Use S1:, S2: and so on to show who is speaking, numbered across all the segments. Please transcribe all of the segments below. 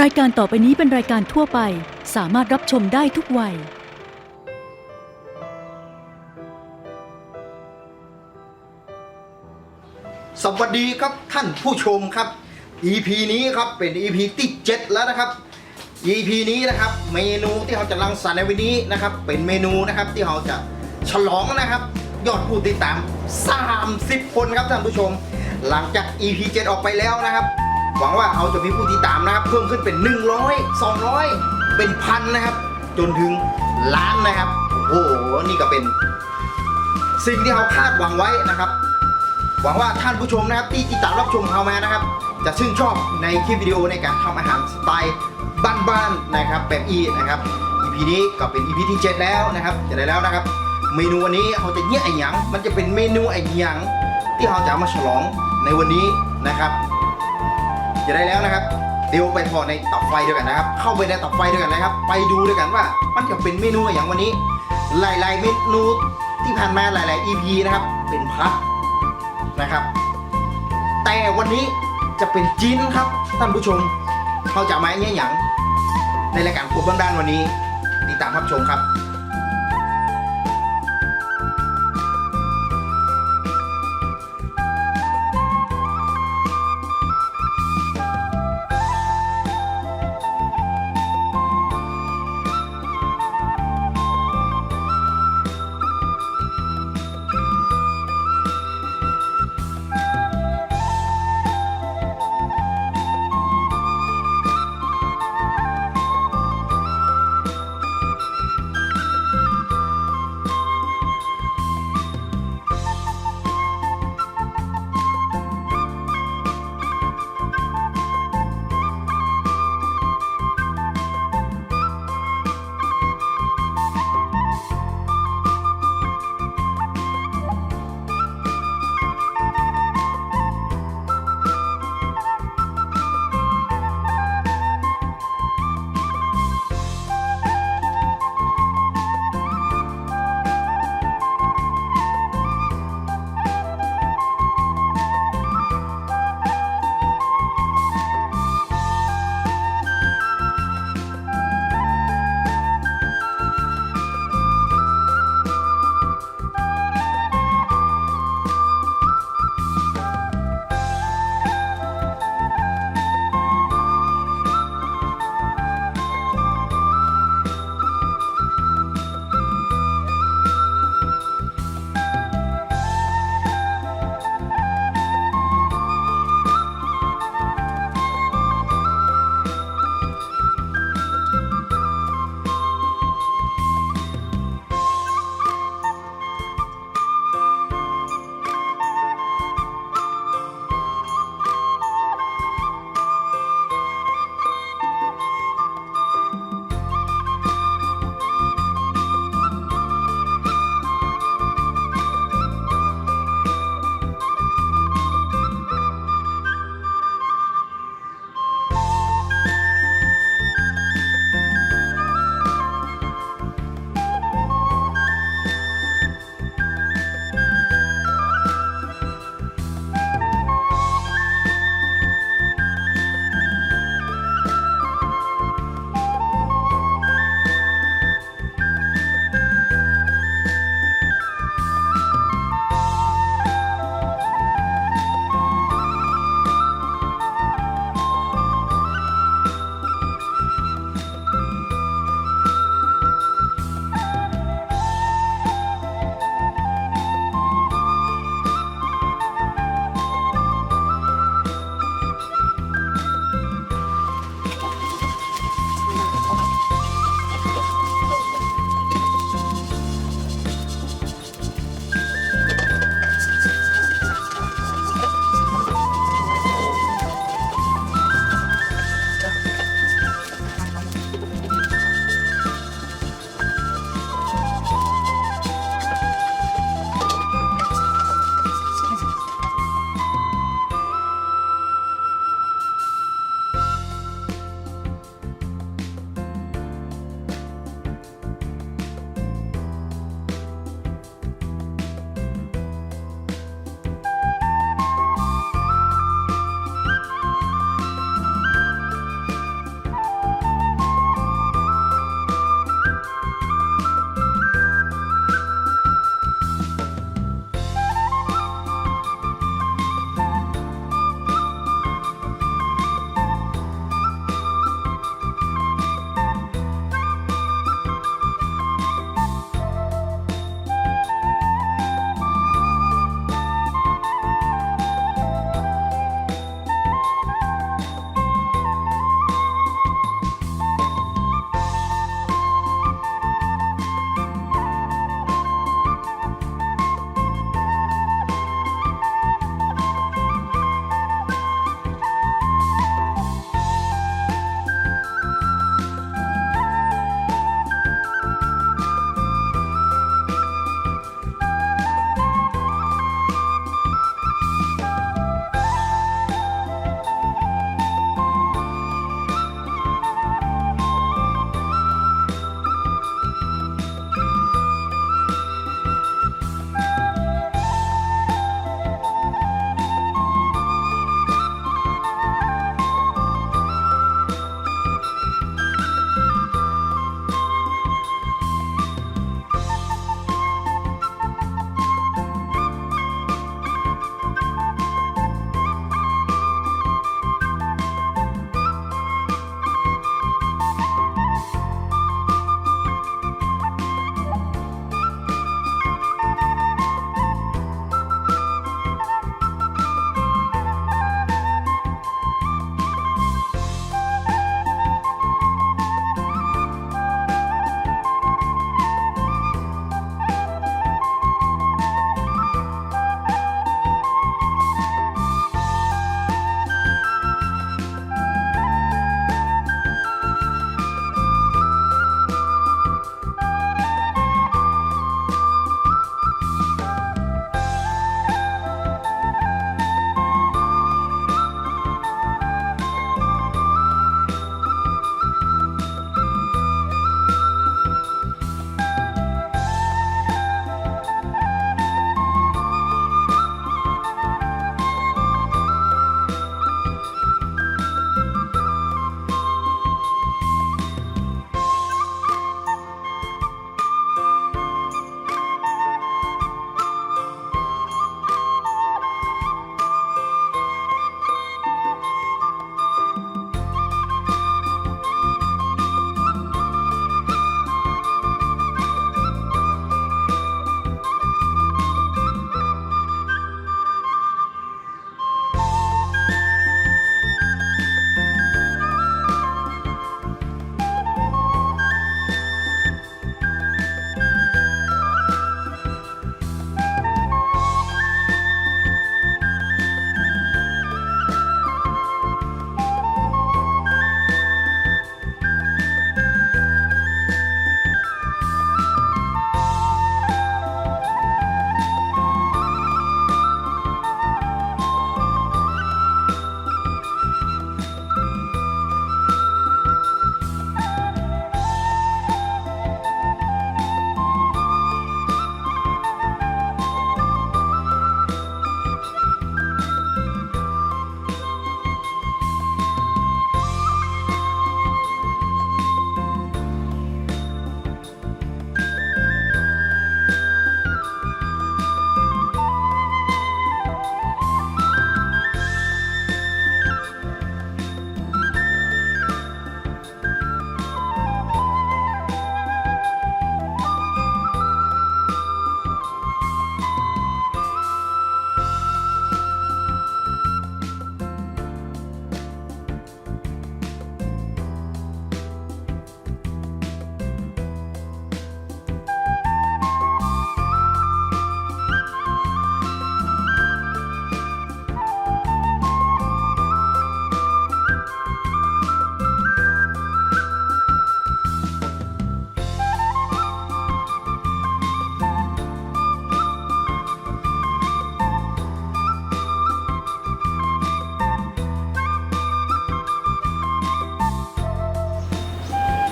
S1: รายการต่อไปนี้เป็นรายการทั่วไป สามารถรับชมได้ทุกวัย
S2: สวัสดีครับท่านผู้ชมครับ EP นี้ครับเป็น EP ที่ 7 แล้วนะครับ EP นี้นะครับ เมนูที่เราจะรังสรรค์ในวันนี้นะครับ เป็นเมนูนะครับที่เราจะฉลองนะครับ ยอดผู้ติดตาม 30 คนครับท่านผู้ชม หลังจาก EP 7 ออกไปแล้วนะครับ หวังว่าเราจะมีผู้ติดตามนะครับ เพิ่มขึ้นเป็น 100 200 เป็นพันนะครับ จนถึงล้านนะครับ โอ้โห นี่ก็เป็น สิ่งที่เราคาดหวังไว้นะครับ หวังว่าท่านผู้ชมนะครับที่ติดตามรับชมเรามานะครับ จะชื่นชอบในคลิปวิดีโอในการทำอาหารสไตล์บ้านๆนะครับแบบอีนะครับ EP นี้ก็เป็น EP ที่ 7 แล้วนะครับจะได้แล้วนะครับ เมนูวันนี้เราจะเยี่ยไอหยังมันจะเป็นเมนูไอหยังที่เราจะมาฉลองในวันนี้นะครับ จะได้แล้วนะครับเดี๋ยวไปทอดในเตับไฟด้วยกันนะครับ เข้าไปในเตับไฟด้วยกันนะครับ ไปดูด้วยกันว่า มันจะเป็นเมนูอย่างวันนี้ หลายๆเมนูที่ผ่านมาหลาย ๆ EP นะครับ เป็นพัดนะครับ แต่วันนี้จะเป็นจีนครับท่านผู้ชมเขาจะมาเนี่ยอย่างในรายการครัวเบื้องด้านวันนี้ ติดตามรับชมครับ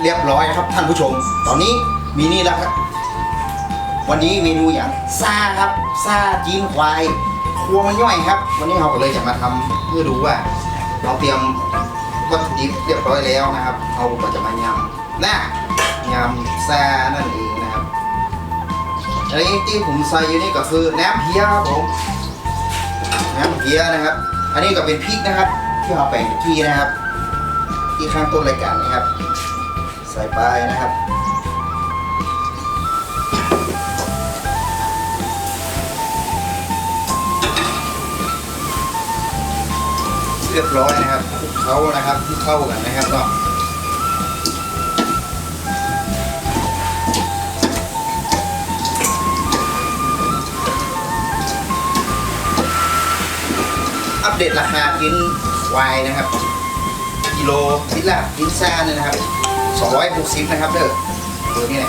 S2: เรียบร้อยครับท่านผู้ชม ตอนนี้มีนี่แล้วครับ วันนี้เมนูอย่างซาครับซาจีนควายครัวมันย่อยครับ วันนี้เราก็เลยจะมาทำเพื่อดูว่า เราเตรียมวัตถุดิบเรียบร้อยแล้วนะครับเราก็จะมายำนะยำซานั่นเองนะครับอันนี้ที่ผมใส่อยู่นี่ก็คือน้ำเพียครับผมน้ำเพียนะครับ อันนี้ก็เป็นพริกนะครับ ที่เราแบ่งที่นะครับ ที่ข้างต้นรายการนะครับ ส่ไปนะครับเรียบร้อยนะครับคลุกเขานะครับที่เข้ากันนะครับก็อัปเดตราคากินวายนะครับ กิโลลิตรละลิตรซ่าเนี่ยนะครับ 260 นะครับเด้อตัวนี้เนี่ย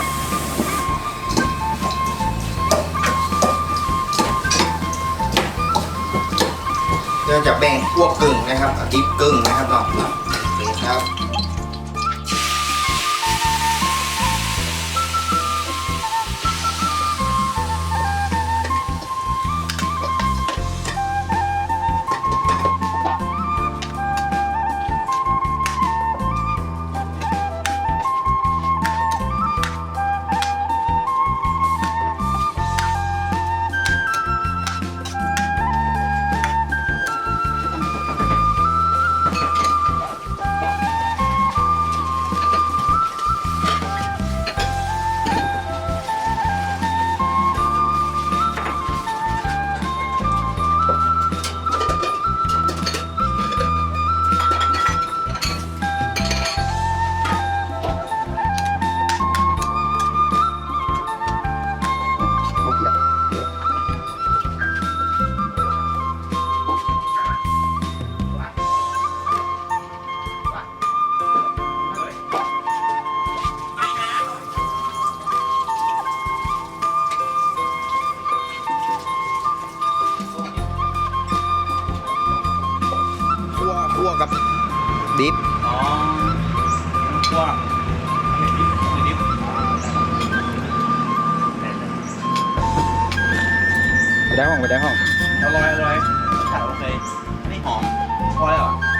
S2: เราจะแบ่งพวกกึ่งนะครับอะดิบกึ่งนะครับเนาะครับ วคั่วกับดิบ
S3: อ๋อพวกเห็ดดิบเห็ดดิบ
S2: ไปได้ห้องไปได้ห้อง
S3: อร่อยอร่อยขายโอเคอันนี่หอมพอแล้วเหรอ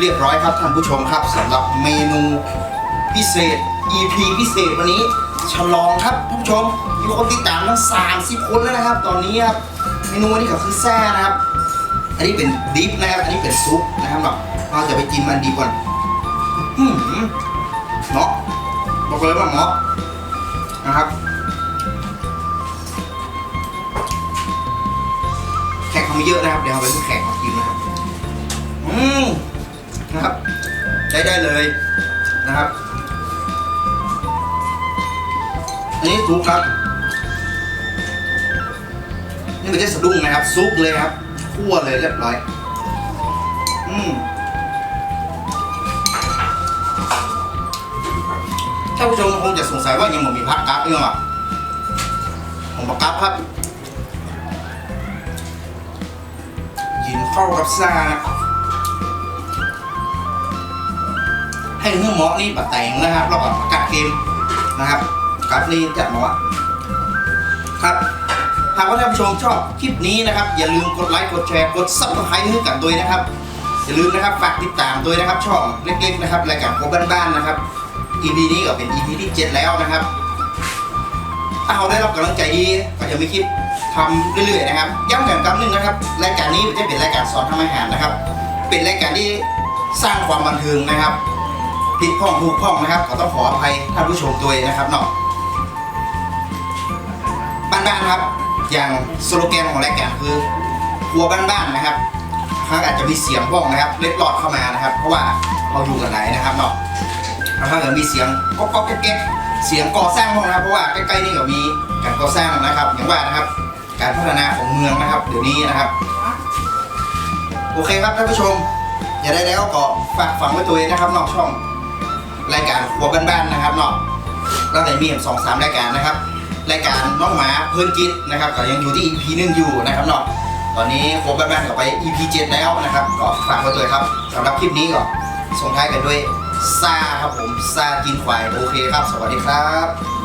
S2: เรียบร้อยครับท่านผู้ชมครับสำหรับเมนูพิเศษ EP พิเศษวันนี้ ฉลองครับท่านผู้ชมมีคนติดตามตั้ง30 คนแล้วนะครับ ตอนนี้ครับเมนูอันนี้ก็คือแซ่นะครับ อันนี้เป็นดิฟนะครับอันนี้เป็นซุปนะครับเนาเราจะไปจิ้มมันดีก่อนอืมเนาะบอกเลยว่าเนาะนะครับแขกเขามาเยอะนะครับ เดี๋ยวเราไปซื้อแขกมากินนะครับ อืม นะครับ ใช้ได้เลยนะครับ อันนี้ซุปครับ นี่ไม่ใช่สะดุ้งนะครับซุปเลยครับคั่วเลยเรียบร้อย อืมท่านผู้ชมคงจะสงสัยว่ายังมีพักกราฟเนี่หรอผมบอกกราฟครับยินเข้ากับซานะครับ ให้เนื้อหมอนี่บะแต่งนะครับแล้วก็กัดเค็มนะครับกับนี่จัดหมอครับหากว่าท่านผู้ชมชอบคลิปนี้นะครับ อย่าลืมกดไลค์กดแชร์กดซับสไครต์ให้กับตัวยนะครับ อย่าลืมนะครับฝากติดตามตัวนะครับช่องเล็กๆนะครับรายการโคบ้านๆนะครับ EP นี้ก็เป็น EP ที่7แล้วนะครับถ้าเราได้รับกำลังใจดีก็จะมีคลิปทำเรื่อยๆนะครับย้ำกันคำหนึ่งนะครับรายการนี้ไม่ใช่เป็นรายการสอนทำอาหารนะครับ เป็นรายการที่สร้างความบันเทิงนะครับ ผิดพ้องถูกพ้องนะครับขอต้องขออภัยท่านผู้ชมด้วยนะครับเนาะบ้านๆครับ อย่างสโลแกนของรายการคือครัวบ้านๆนะครับครั้งอาจจะมีเสียงบ้องนะครับ เล็ดลอดเข้ามานะครับ เพราะว่าเราอยู่กันไหนนะครับเนาะถ้าเกิดมีเสียงก๊อกก๊อกแก๊กเสียงก่อสร้างห้องนะครับเพราะว่าใกล้ๆนี่ก็มีการก่อสร้างนะครับ อย่างว่านะครับ การพัฒนาของเมืองนะครับเดี๋ยวนี้นะครับโอเคครับท่านผู้ชม อย่าได้แล้วก็ฝากฝังไว้ตัวเองนะครับนอกช่อง รายการครัวบ้านๆนะครับเนาะเราได้มีสองสามรายการนะครับ รายการน้องหมาเพื่อนกินนะครับก็ยังอยู่ที่ EP หนึ่งอยู่นะครับเนาะตอนนี้ครัวบ้านๆก็ไป EP เจ็ดแล้วนะครับก็ฝากไว้ด้วยครับสำหรับคลิปนี้ก็ส่งท้ายกันด้วยซาครับผมซากินควายโอเคครับ สวัสดีครับ